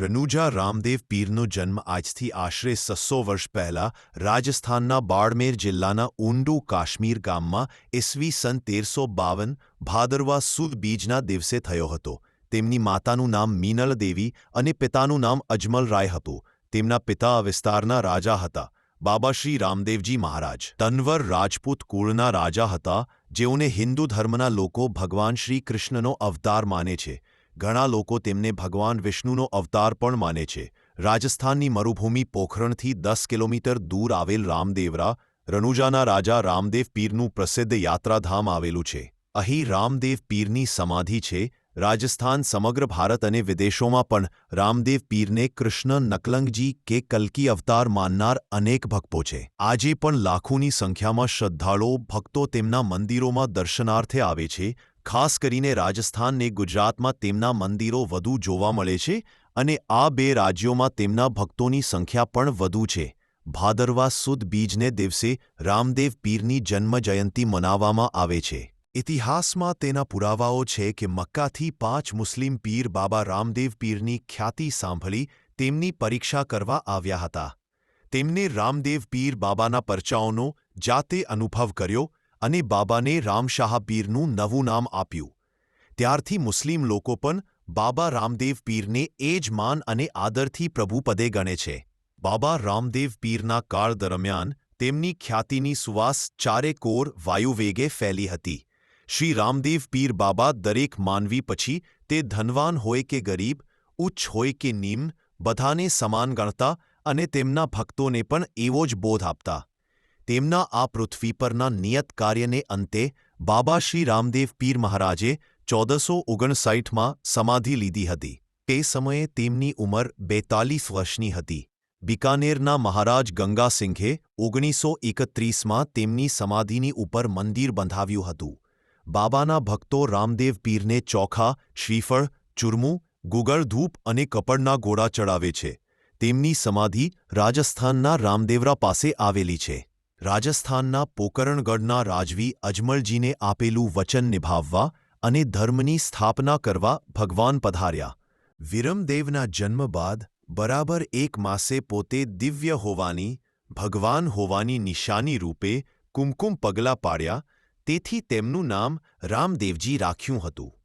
રનુજા રામદેવ પીરનો જન્મ આજથી આશરે સસ્સો વર્ષ પહેલા રાજસ્થાનના બાડમેર જિલ્લાના ઊંડુ કાશ્મીર ગામમાં ઈસવી સન તેરસો બાવન ભાદરવા સુદ બીજના દિવસે થયો હતો. તેમની માતાનું નામ મીનલ દેવી અને પિતાનું નામ અજમલ રાય હતું. તેમના પિતા વિસ્તારના રાજા હતા. બાબા શ્રી રામદેવજી મહારાજ. તનવર રાજપૂત કુળના રાજા હતા, જેઓને હિન્દુ ધર્મના લોકો ભગવાન શ્રી કૃષ્ણનો અવતાર માને છે. ઘણા લોકો તેમને ભગવાન વિષ્ણુનો અવતાર પણ માને છે. રાજસ્થાનની મરુભૂમિ પોખરણથી દસ કિલોમીટર દૂર આવેલ રામદેવરા, રનુજાના રાજા રામદેવ પીરનું પ્રસિદ્ધ યાત્રાધામ આવેલું છે. અહીં રામદેવ પીરની સમાધિ છે. રાજસ્થાન સમગ્ર ભારત અને વિદેશોમાં પણ રામદેવ પીરને કૃષ્ણ નકલંગજી કે કલ્કી અવતાર માનનાર અનેક ભક્તો છે. આજે પણ લાખોની સંખ્યામાં શ્રદ્ધાળુઓ ભક્તો તેમના મંદિરોમાં દર્શનાર્થે આવે છે. ખાસ કરીને રાજસ્થાનને ગુજરાતમાં તેમના મંદિરો વધુ જોવા મળે છે અને આ બે રાજ્યોમાં તેમના ભક્તોની સંખ્યા પણ વધુ છે. ભાદરવા સુદ બીજને દિવસે રામદેવ પીરની જન્મજયંતિ મનાવવામાં આવે છે. ઇતિહાસમાં તેના પુરાવાઓ છે કે મક્કાથી પાંચ મુસ્લિમ પીર બાબા રામદેવ પીરની ખ્યાતિ સાંભળી તેમની પરીક્ષા કરવા આવ્યા હતા. તેમને રામદેવ પીર બાબાના પરચાઓનો જાતે અનુભવ કર્યો અને બાબાને રામશાહ પીરનું નવું નામ આપ્યું. ત્યારથી મુસ્લિમ લોકો પણ બાબા રામદેવ પીરને એ જ માન અને આદરથી પ્રભુપદે ગણે છે. બાબા રામદેવ પીરના કાળ દરમિયાન તેમની ખ્યાતિની સુવાસ ચારે કોર વાયુવેગે ફેલી હતી. શ્રી રામદેવ પીર બાબા દરેક માનવી પછી તે ધનવાન હોય કે ગરીબ, ઉચ્ચ હોય કે નિમ્ન, બધાને સમાન ગણતા અને તેમના ભક્તોને પણ એવો જ બોધ આપતા. તેમના આ પૃથ્વી પરના નિયત કાર્યને અંતે બાબા શ્રી રામદેવ પીર મહારાજે ચૌદસો ઓગણસાઠમાં સમાધિ લીધી હતી. તે સમયે તેમની ઉંમર બેતાલીસ વર્ષની હતી. બિકાનેરના મહારાજ ગંગાસિંઘે ઓગણીસો એકત્રીસમાં તેમની સમાધિની ઉપર મંદિર બંધાવ્યું હતું. બાબાના ભક્તો રામદેવ પીરને ચોખા, શ્રીફળ, ચૂરમું, ગુગળ ધૂપ અને કપડના ગોળા ચડાવે છે. તેમની સમાધિ રાજસ્થાનના રામદેવરા પાસે આવેલી છે. રાજસ્થાનના પોકરણગઢના રાજવી અજમલજીને આપેલું વચન નિભાવવા અને ધર્મની સ્થાપના કરવા ભગવાન પધાર્યા. વિરમદેવના જન્મ બાદ બરાબર એક માસે પોતે દિવ્ય હોવાની, ભગવાન હોવાની નિશાની રૂપે કુમકુમ પગલાં પાડ્યા, તેથી તેમનું નામ રામદેવજી રાખ્યું હતું.